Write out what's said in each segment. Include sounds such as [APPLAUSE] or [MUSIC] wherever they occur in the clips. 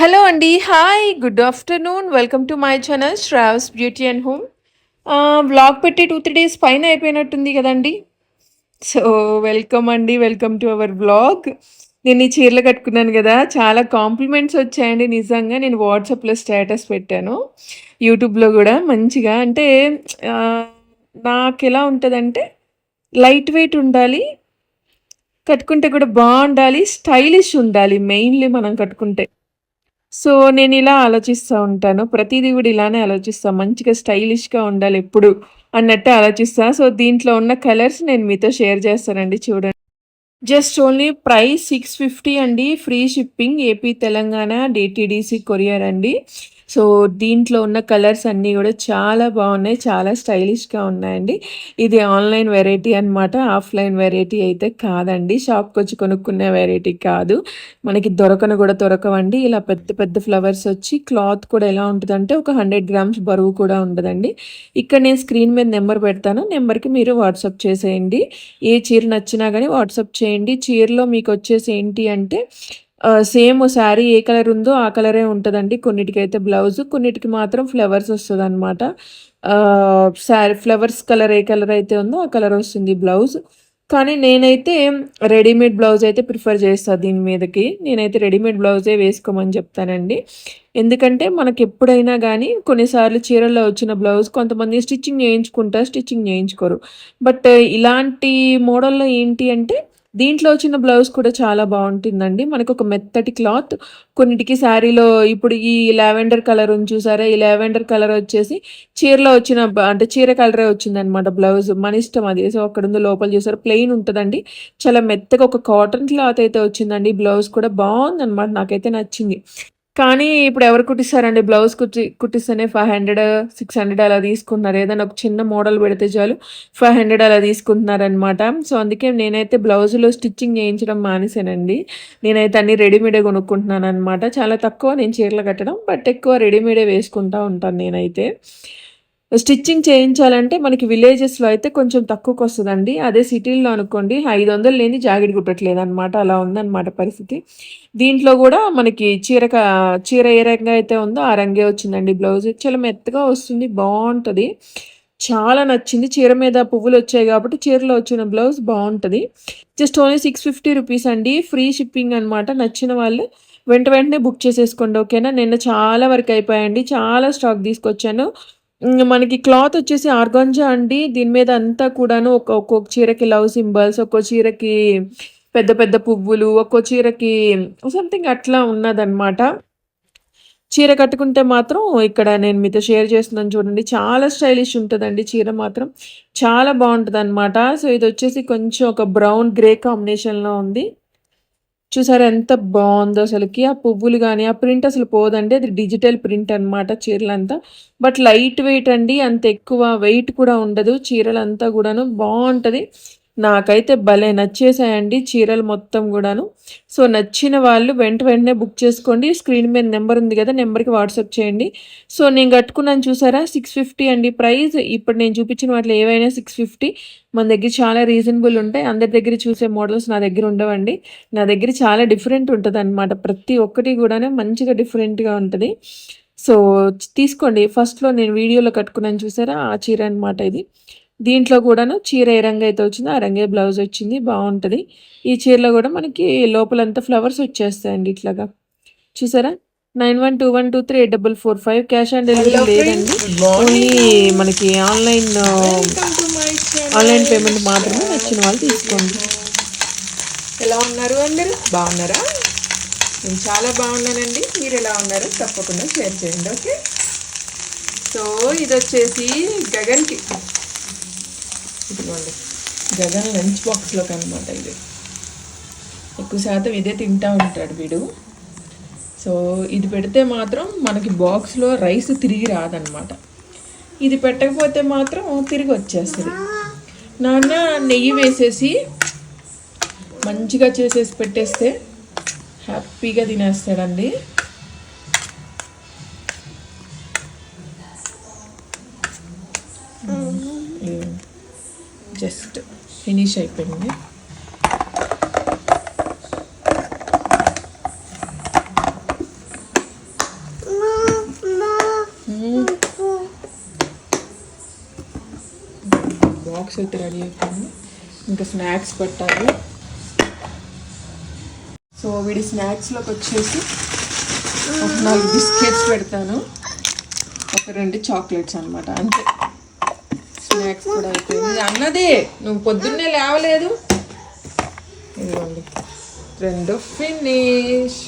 Hello అండి hi good afternoon. Welcome to my channel Shravs beauty and home. Vlog పెట్టి two three days పైన అయిపోయినట్టుంది కదండి. So welcome అండి వెల్కమ్ టు అవర్ వ్లాగ్. నేను ఈ చీరలు కట్టుకున్నాను కదా చాలా కాంప్లిమెంట్స్ వచ్చాయండి నిజంగా. నేను వాట్సాప్లో స్టేటస్ పెట్టాను యూట్యూబ్లో కూడా మంచిగా. అంటే నాకు ఎలా ఉంటుందంటే లైట్ వెయిట్ ఉండాలి కట్టుకుంటే కూడా బాగుండాలి స్టైలిష్ ఉండాలి మెయిన్లీ మనం కట్టుకుంటే. సో నేను ఇలా ఆలోచిస్తూ ఉంటాను. ప్రతిదీ కూడా ఇలానే ఆలోచిస్తాను మంచిగా స్టైలిష్గా ఉండాలి ఎప్పుడు అన్నట్టు ఆలోచిస్తాను సో దీంట్లో ఉన్న కలర్స్ నేను మీతో షేర్ చేస్తానండి చూడండి. Just only price six fifty అండి. Free shipping AP Telangana DTDC courier అండి. సో దీంట్లో ఉన్న కలర్స్ అన్నీ కూడా చాలా బాగున్నాయి. చాలా స్టైలిష్గా ఉన్నాయండి. ఇది ఆన్లైన్ వెరైటీ అనమాట ఆఫ్లైన్ వెరైటీ అయితే కాదండి. షాప్కి వచ్చి కొనుక్కునే వెరైటీ కాదు. మనకి దొరకను కూడా దొరకవండి. ఇలా పెద్ద పెద్ద ఫ్లవర్స్ వచ్చి క్లాత్ కూడా ఎలా ఉంటుందంటే ఒక హండ్రెడ్ గ్రామ్స్ బరువు కూడా ఉండదండి. ఇక్కడ నేను స్క్రీన్ మీద నెంబర్ పెడతాను. నెంబర్కి మీరు వాట్సాప్ చేసేయండి. ఏ చీర నచ్చినా కానీ వాట్సాప్ చేయండి. చీరలో మీకు వచ్చేసి ఏంటి అంటే సేమ్ శారీ ఏ కలర్ ఉందో ఆ కలరే ఉంటుందండి. కొన్నిటికైతే బ్లౌజ్ కొన్నిటికి మాత్రం ఫ్లవర్స్ వస్తుంది అనమాట శారీ ఫ్లవర్స్ కలర్ ఏ కలర్ అయితే ఉందో ఆ కలర్ వస్తుంది బ్లౌజ్. కానీ నేనైతే రెడీమేడ్ బ్లౌజ్ అయితే ప్రిఫర్ చేస్తాను దీని మీదకి. నేనైతే రెడీమేడ్ బ్లౌజే వేసుకోమని చెప్తానండి. ఎందుకంటే మనకి ఎప్పుడైనా కానీ కొన్నిసార్లు చీరల్లో వచ్చిన బ్లౌజ్ కొంతమంది స్టిచ్చింగ్ చేయించుకుంటారు స్టిచ్చింగ్ చేయించుకోరు. బట్ ఇలాంటి మోడల్లో ఏంటి అంటే దీంట్లో వచ్చిన బ్లౌజ్ కూడా చాలా బాగుంటుందండి. మనకు ఒక మెత్తటి క్లాత్ కొన్నిటికి శారీలో ఇప్పుడు ఈ లావెండర్ కలర్ ఉంది చూసారా? ఈ లావెండర్ కలర్ వచ్చేసి చీరలో వచ్చిన అంటే చీర కలరే వచ్చిందనమాట బ్లౌజ్ మన ఇష్టం అది. సో అక్కడ ఉంది లోపల చూసారు? ప్లెయిన్ ఉంటుందండి. చాలా మెత్తగా ఒక కాటన్ క్లాత్ అయితే వచ్చిందండి. బ్లౌజ్ కూడా బాగుందనమాట నాకైతే నచ్చింది. కానీ ఇప్పుడు ఎవరు కుట్టిస్తారండి? బ్లౌజ్ కుట్టి కుట్టిస్తేనే ఫైవ్ హండ్రెడ్ సిక్స్ హండ్రెడ్ అలా తీసుకుంటున్నారు. ఏదైనా ఒక చిన్న మోడల్ పెడితే చాలు ఫైవ్ హండ్రెడ్ అలా తీసుకుంటున్నారు అనమాట సో అందుకే నేనైతే బ్లౌజులో స్టిచ్చింగ్ చేయించడం మానేసానండి నేనైతే అన్ని రెడీమేడే కొనుక్కుంటున్నాను అనమాట చాలా తక్కువ నేను చీరలు కట్టడం బట్ ఎక్కువ రెడీమేడే వేసుకుంటూ ఉంటాను నేనైతే. స్టిచ్చింగ్ చేయించాలంటే మనకి విలేజెస్లో అయితే కొంచెం తక్కువకి వస్తుందండి అదే సిటీల్లో అనుకోండి ఐదు వందలు లేని జాకెట్ కుట్టట్లేదు అనమాట అలా ఉందన్నమాట పరిస్థితి. దీంట్లో కూడా మనకి చీర చీర ఏ రంగా అయితే ఉందో ఆ రంగే వచ్చిందండి బ్లౌజ్. చాలా మెత్తగా వస్తుంది బాగుంటుంది. చాలా నచ్చింది. చీర మీద పువ్వులు వచ్చాయి కాబట్టి చీరలో వచ్చిన బ్లౌజ్ బాగుంటుంది. Just only six fifty rupees అండి. ఫ్రీ షిప్పింగ్ అనమాట నచ్చిన వాళ్ళు వెంట వెంటనే బుక్ చేసేసుకోండి ఓకేనా? నిన్న చాలా వరకు అయిపోయాయండి. చాలా స్టాక్ తీసుకొచ్చాను. మనకి క్లాత్ వచ్చేసి ఆర్గాంజా అండి. దీని మీద అంతా కూడాను ఒక ఒక్కొక్క చీరకి లవ్ సింబల్స్ ఒక్కో చీరకి పెద్ద పెద్ద పువ్వులు ఒక్కో చీరకి సంథింగ్ అట్లా ఉన్నదన్నమాట. చీర కట్టుకుంటే మాత్రం ఇక్కడ నేను మీతో షేర్ చేస్తున్నాను చూడండి. చాలా స్టైలిష్ ఉంటుందండి చీర మాత్రం. చాలా బాగుంటుంది అనమాట సో ఇది వచ్చేసి కొంచెం ఒక బ్రౌన్ గ్రే కాంబినేషన్లో ఉంది. చూసారా ఎంత బాగుందో అసలుకి. ఆ పువ్వులు కానీ ఆ ప్రింట్ అసలు పోదండి. అది డిజిటల్ ప్రింట్ అనమాట చీరలంతా. బట్ లైట్ వెయిట్ అండి అంత ఎక్కువ వెయిట్ కూడా ఉండదు. చీరలంతా కూడాను బాగుంటుంది. నాకైతే భలే నచ్చేసాయండి చీరలు మొత్తం కూడాను. సో నచ్చిన వాళ్ళు వెంట వెంటనే బుక్ చేసుకోండి. స్క్రీన్ మీద నెంబర్ ఉంది కదా నెంబర్కి వాట్సాప్ చేయండి. సో నేను కట్టుకున్నాను చూసారా? సిక్స్ ఫిఫ్టీ అండి ప్రైస్ ఇప్పుడు నేను చూపించిన వాటిలో ఏవైనా సిక్స్ ఫిఫ్టీ మన దగ్గర చాలా రీజనబుల్ ఉంటాయి. అందరి దగ్గర చూసే మోడల్స్ నా దగ్గర ఉండవండి. నా దగ్గర చాలా డిఫరెంట్ ఉంటుంది అనమాట ప్రతి ఒక్కటి కూడానే మంచిగా డిఫరెంట్గా ఉంటుంది. సో తీసుకోండి. ఫస్ట్లో నేను వీడియోలో కట్టుకున్నాను చూసారా? ఆ చీర అనమాట ఇది. దీంట్లో కూడాను చీర ఏ రంగు అయితే వచ్చిందో ఆ రంగే బ్లౌజ్ వచ్చింది బాగుంటుంది. ఈ చీరలో కూడా మనకి లోపలంతా ఫ్లవర్స్ వచ్చేస్తాయండి ఇట్లాగా. చూసారా? Nine one two one two three eight double four five cash on delivery లేదండి. ఓన్లీ మనకి ఆన్లైన్ ఆన్లైన్ పేమెంట్ మాత్రమే నచ్చిన వాళ్ళు తీసుకోండి. ఎలా ఉన్నారు అందరూ? బాగున్నారా? నేను చాలా బాగున్నానండి. మీరు ఎలా ఉన్నారు తప్పకుండా షేర్ చేయండి ఓకే? సో ఇది వచ్చేసి గగన్కి. ఇదిగోండి జగన్ లంచ్ బాక్స్లోకి అనమాట ఇది. ఎక్కువ శాతం ఇదే తింటూ ఉంటాడు వీడు. సో ఇది పెడితే మాత్రం మనకి బాక్స్లో రైస్ తిరిగి రాదనమాట ఇది పెట్టకపోతే మాత్రం తిరిగి వచ్చేస్తుంది. నాన్న నెయ్యి వేసేసి మంచిగా చేసేసి పెట్టేస్తే హ్యాపీగా తినేస్తాడండి. ఫినిష్ అయిపోయింది. బాక్స్ అయితే రెడీ అయిపోయింది. ఇంకా స్నాక్స్ పెట్టాలి. సో వీడి స్నాక్స్లోకి వచ్చేసి ఒక నాలుగు బిస్కెట్స్ పెడతాను. ఒక రెండు చాక్లెట్స్ అనమాట అంతే. స్నాక్స్ కూడా అయిపోయింది. అన్నది. నువ్వు పొద్దున్నే లేవలేదు. ఇదిగోండి. రెండు ఫినిష్.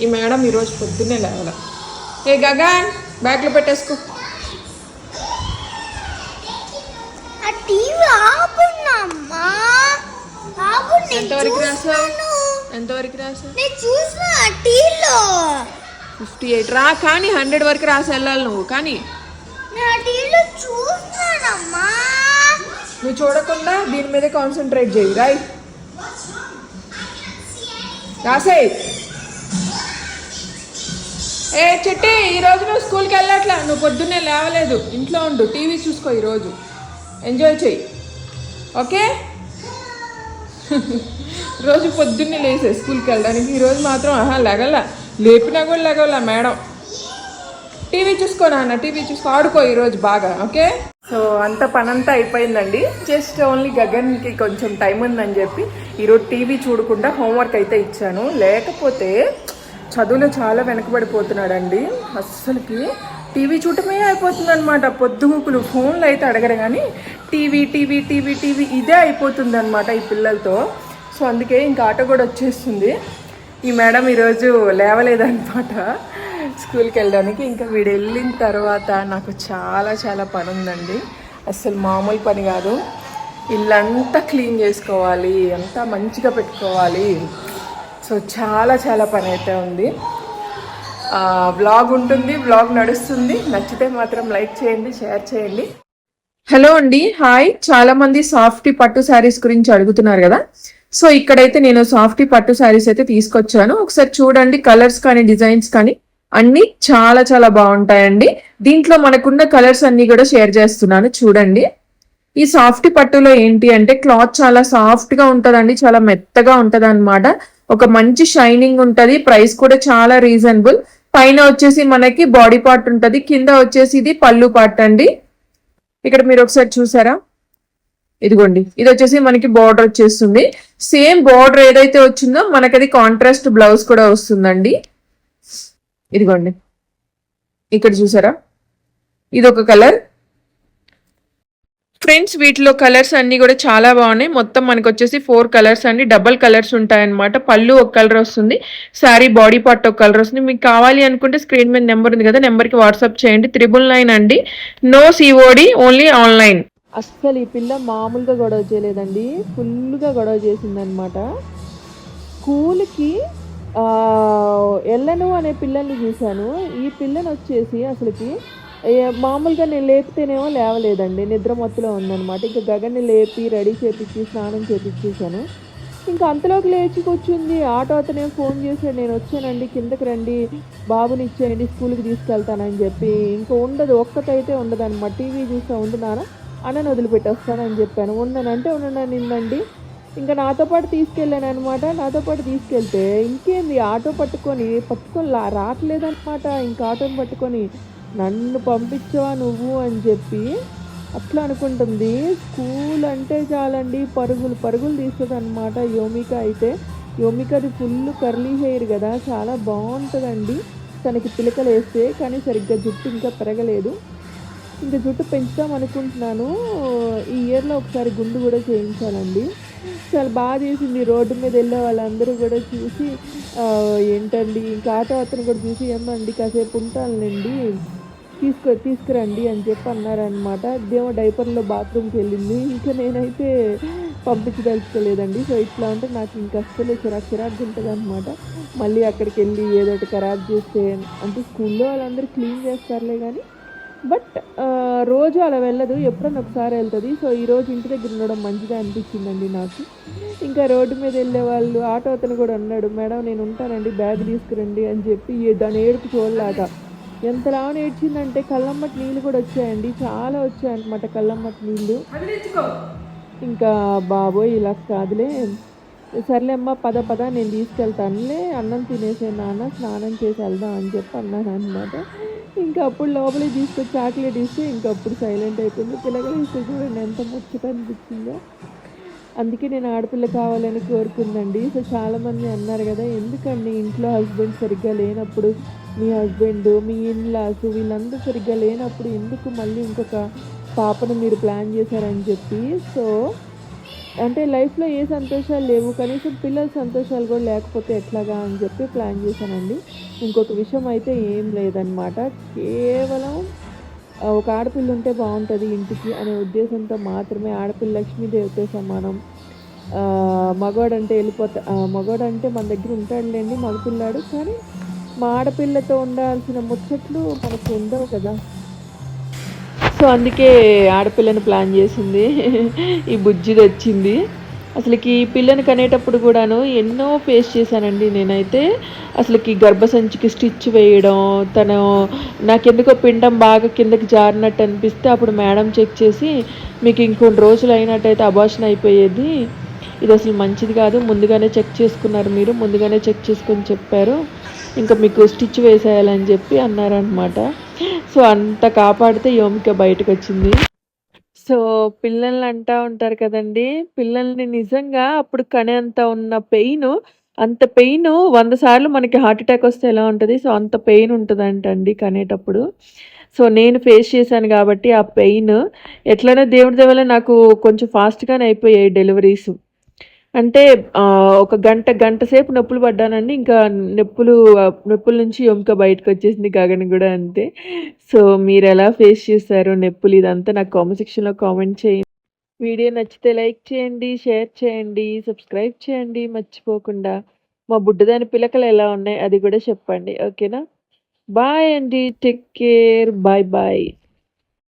ఈ మేడం ఈరోజు పొద్దున్నే లేవాల. ఏ గగన్ బ్యాగ్లో పెట్టేసుకో. ఎంతవరకు రాసావు? చూస్తున్నాను. ఎంతవరకు టీవీలో. Fifty eight. రా కానీ హండ్రెడ్ వరకు రాసి వెళ్ళాలి నువ్వు. కానీ నువ్వు చూడకుండా దీని మీద కాన్సన్ట్రేట్ చేయి రాయ్ రాసే ఏ చెట్టి ఈరోజు నువ్వు స్కూల్కి వెళ్ళట్లా? నువ్వు పొద్దున్నే లేవలేదు. ఇంట్లో ఉండు టీవీ చూసుకో ఈరోజు ఎంజాయ్ చెయ్యి ఓకే? [LAUGHS] రోజు పొద్దున్నే లేసే స్కూల్కి వెళ్ళడానికి. ఈరోజు మాత్రం ఆహా లెగల. లేపినా కూడా లెగల మేడం. టీవీ చూసుకో నాన్న టీవీ చూసుకో. ఆడుకో ఈరోజు బాగా ఓకే? సో అంత పనంతా అయిపోయిందండి. జస్ట్ ఓన్లీ గగన్కి కొంచెం టైం ఉందని చెప్పి ఈరోజు టీవీ చూడకుండా హోంవర్క్ అయితే ఇచ్చాను. లేకపోతే చదువులో చాలా వెనకబడిపోతున్నాడండి. అస్సలకి టీవీ చూడటమే అయిపోతుంది అనమాట పొద్దుగుకులు ఫోన్లు అయితే అడగరు కానీ టీవీ టీవీ టీవీ టీవీ ఇదే అయిపోతుంది అనమాట ఈ పిల్లలతో. సో అందుకే ఇంకా ఆట కూడా వచ్చేస్తుంది. ఈ మేడం ఈరోజు లేవలేదన్నమాట. స్కూల్కి వెళ్ళడానికి ఇంకా వీడు వెళ్ళిన తర్వాత నాకు చాలా చాలా పని ఉందండి అసలు మామూలు పని కాదు. ఇల్లంతా క్లీన్ చేసుకోవాలి అంతా మంచిగా పెట్టుకోవాలి. సో చాలా చాలా పని అయితే ఉంది బ్లాగ్ ఉంటుంది బ్లాగ్ నడుస్తుంది. నచ్చితే మాత్రం లైక్ చేయండి షేర్ చేయండి. హలో అండి హాయ్. చాలా మంది సాఫ్టీ పట్టు శారీస్ గురించి అడుగుతున్నారు కదా. సో ఇక్కడైతే నేను సాఫ్టీ పట్టు శారీస్ అయితే తీసుకొచ్చాను. ఒకసారి చూడండి కలర్స్ కానీ డిజైన్స్ కానీ. అన్ని చాలా చాలా బాగుంటాయండి. దీంట్లో మనకున్న కలర్స్ అన్ని కూడా షేర్ చేస్తున్నాను. చూడండి. ఈ సాఫ్ట్ పట్టులో ఏంటి అంటే క్లాత్ చాలా సాఫ్ట్గా ఉంటదండి. చాలా మెత్తగా ఉంటది అనమాట ఒక మంచి షైనింగ్ ఉంటది. ప్రైస్ కూడా చాలా రీజనబుల్. పైన వచ్చేసి మనకి బాడీ పార్ట్ ఉంటది. కింద వచ్చేసి ఇది పళ్ళు పార్ట్ అండి. ఇక్కడ మీరు ఒకసారి చూసారా? ఇదిగోండి. ఇది వచ్చేసి మనకి బార్డర్ వచ్చేస్తుంది. సేమ్ బార్డర్ ఏదైతే వచ్చిందో మనకి అది కాంట్రాస్ట్ బ్లౌజ్ కూడా వస్తుందండి. ఇదిగోండి. ఇక్కడ చూసారా? ఇది ఒక కలర్. ఫ్రెండ్స్ వీటిలో కలర్స్ అన్ని కూడా చాలా బాగున్నాయి. మొత్తం మనకు వచ్చేసి ఫోర్ కలర్స్ అండి. డబల్ కలర్స్ ఉంటాయన్నమాట. పళ్ళు ఒక కలర్ వస్తుంది. శారీ బాడీ పార్ట్ ఒక కలర్ వస్తుంది. మీకు కావాలి అనుకుంటే స్క్రీన్ మీద నెంబర్ ఉంది కదా నెంబర్కి వాట్సాప్ చేయండి. త్రిబుల్ నైన్ అండి. No COD only online. అస్సలు ఈ పిల్ల మామూలుగా గొడవ చేయలేదండి. ఫుల్గా గొడవ చేసిందనమాట స్కూల్కి వెళ్ళను అనే పిల్లల్ని చూశాను. ఈ పిల్లని వచ్చేసి అసలుకి మామూలుగా నేను లేపితేనేమో లేవలేదండి. నిద్ర మత్తులో ఉందన్నమాట. ఇంకా గగన్ని లేపి రెడీ చేపించి స్నానం చేపించేసాను ఇంకా అంతలోకి లేచి కూర్చుంది. ఆటో అతనే ఫోన్ చేశాడు. నేను వచ్చానండి కిందకి రండి బాబుని ఇచ్చేయండి స్కూల్కి తీసుకెళ్తానని చెప్పి. ఇంకా ఉండదు ఒక్కటైతే ఉండదు అనమాట టీవీ చూస్తా ఉండు నాన్న అన్నని వదిలిపెట్టి వస్తానని చెప్పాను. ఉండనంటే ఉండనండి. ఇంకా నాతో పాటు తీసుకెళ్ళాను అనమాట నాతో పాటు తీసుకెళ్తే ఇంకేంది ఆటో పట్టుకొని పట్టుకొని లా ఇంకా ఆటోని పట్టుకొని నన్ను పంపించవా నువ్వు అని చెప్పి అట్లా అనుకుంటుంది. స్కూల్ అంటే చాలండి పరుగులు పరుగులు తీస్తుంది అనమాట యోమిక అయితే. యోమికది ఫుల్ కర్లీ హెయిర్ కదా చాలా బాగుంటుందండి. తనకి పిలకలు వేస్తే కానీ సరిగ్గా జుట్టు ఇంకా పెరగలేదు. ఇంకా జుట్టు పెంచుదాం అనుకుంటున్నాను. ఈ ఇయర్లో ఒకసారి గుండు కూడా చేయించాలండి. చాలా బాగా చేసింది. రోడ్డు మీద వెళ్ళే వాళ్ళందరూ కూడా చూసి ఏంటండి? ఇంకా ఆటో అతను కూడా చూసి ఏమండి కాసేపు ఉంటానులేండి తీసుకు తీసుకురండి అని చెప్పి అన్నారనమాట దేమో డైపర్లో బాత్రూమ్కి వెళ్ళింది. ఇంకా నేనైతే పంపించదలుచుకోలేదండి సో ఇట్లా ఉంటే నాకు ఇంకా అస్సలు చిరాకు చిరాకు ఉంటుంది అనమాట మళ్ళీ అక్కడికి వెళ్ళి ఏదో ఒకటి ఖరాబ్ చేస్తే అంటే స్కూల్లో వాళ్ళందరూ క్లీన్ చేస్తారులే కానీ బట్ రోజు అలా వెళ్ళదు. ఎప్పుడన్నా ఒకసారి వెళ్తుంది. సో ఈ రోజు ఇంటి దగ్గర ఉండడం మంచిగా అనిపించిందండి నాకు. ఇంకా రోడ్డు మీద వెళ్ళే వాళ్ళు ఆటో అతను కూడా అన్నాడు మేడం నేను ఉంటానండి బ్యాగ్ తీసుకురండి అని చెప్పి దాని ఏడుపు చూడలాట ఎంతలా ఏడ్చిందంటే కళ్ళమ్మటి నీళ్ళు కూడా వచ్చాయండి. చాలా వచ్చాయన్నమాట కళ్ళమ్మటి నీళ్ళు. ఇంకా బాబోయ్ ఇలా కాదులే. సర్లే అమ్మ పద పద నేను తీసుకెళ్తానులే అన్నం తినేసే నాన్న స్నానం చేసి వెళ్దాం అని చెప్పి అన్నాను అనమాట ఇంకా అప్పుడు లోపలికి తీసుకొచ్చి చాక్లెట్ ఇస్తే ఇంకా అప్పుడు సైలెంట్ అయిపోయింది. పిల్లగా ఇస్తే చూడండి ఎంత ముచ్చట అనిపించిందో. అందుకే నేను ఆడపిల్ల కావాలని కోరుకుందండి. సో చాలామంది అన్నారు కదా ఎందుకండి ఇంట్లో హస్బెండ్ సరిగ్గా లేనప్పుడు మీ హస్బెండ్ మీ ఇన్లాస్ వీళ్ళందరూ సరిగ్గా లేనప్పుడు ఎందుకు మళ్ళీ ఇంకొక పాపను మీరు ప్లాన్ చేశారని చెప్పి? సో అంటే లైఫ్లో ఏ సంతోషాలు లేవు కనీసం పిల్లల సంతోషాలు కూడా లేకపోతే ఎట్లాగా అని చెప్పి ప్లాన్ చేశానండి. ఇంకొక విషయం అయితే ఏం లేదనమాట కేవలం ఒక ఆడపిల్ల ఉంటే బాగుంటుంది ఇంటికి అనే ఉద్దేశంతో మాత్రమే ఆడపిల్ల లక్ష్మీదేవితో సమానం. మగవాడంటే వెళ్ళిపోతా ఆ, మగవాడంటే మన దగ్గర ఉంటాడులేండి మగపిల్లాడు కానీ మా ఆడపిల్లతో ఉండాల్సిన ముచ్చట్లు మనకు ఉండవు కదా. సో అందుకే ఆడపిల్లని ప్లాన్ చేసింది. ఈ బుజ్జి వచ్చింది అసలుకి ఈ పిల్లని కనేటప్పుడు కూడాను ఎన్నో ఫేస్ చేశానండి నేనైతే. అసలుకి గర్భసంచికి స్టిచ్ వేయడం తను నాకెందుకో పిండం బాగా కిందకి జారినట్టు అనిపిస్తే అప్పుడు మేడం చెక్ చేసి మీకు ఇంకొన్ని రోజులు అయినట్టయితే అబార్షన్ అయిపోయేది. ఇది అసలు మంచిది కాదు. ముందుగానే చెక్ చేసుకున్నారు మీరు. ముందుగానే చెక్ చేసుకొని చెప్పారు. ఇంకా మీకు స్టిచ్ వేసేయాలని చెప్పి అన్నారనమాట సో అంత కాపాడితే యోమిక బయటకు వచ్చింది సో పిల్లల్ని అంటా ఉంటారు కదండి పిల్లల్ని నిజంగా అప్పుడు కనేంత ఉన్న పెయిన్ అంత పెయిన్ వంద సార్లు మనకి హార్ట్ అటాక్ వస్తే ఎలా ఉంటుంది? సో అంత పెయిన్ ఉంటుందంటండి కనేటప్పుడు. సో నేను ఫేస్ చేశాను కాబట్టి ఆ పెయిన్ ఎట్లనో దేవుడి దేవల నాకు కొంచెం ఫాస్ట్గానే అయిపోయాయి డెలివరీస్. అంటే ఒక గంట గంట సేపు నొప్పులు పడ్డానండి. ఇంకా నొప్పులు నొప్పుల నుంచి ఎముక బయటకు వచ్చేసింది గగన్ కూడా అంతే. సో మీరు ఎలా ఫేస్ చేశారు నొప్పులు ఇదంతా నాకు కామెంట్ సెక్షన్లో కామెంట్ చేయండి. వీడియో నచ్చితే లైక్ చేయండి షేర్ చేయండి సబ్స్క్రైబ్ చేయండి మర్చిపోకుండా. మా బుడ్డదాని పిలకలు ఎలా ఉన్నాయి అది కూడా చెప్పండి. ఓకేనా? బాయ్ అండి. Take care. Bye bye.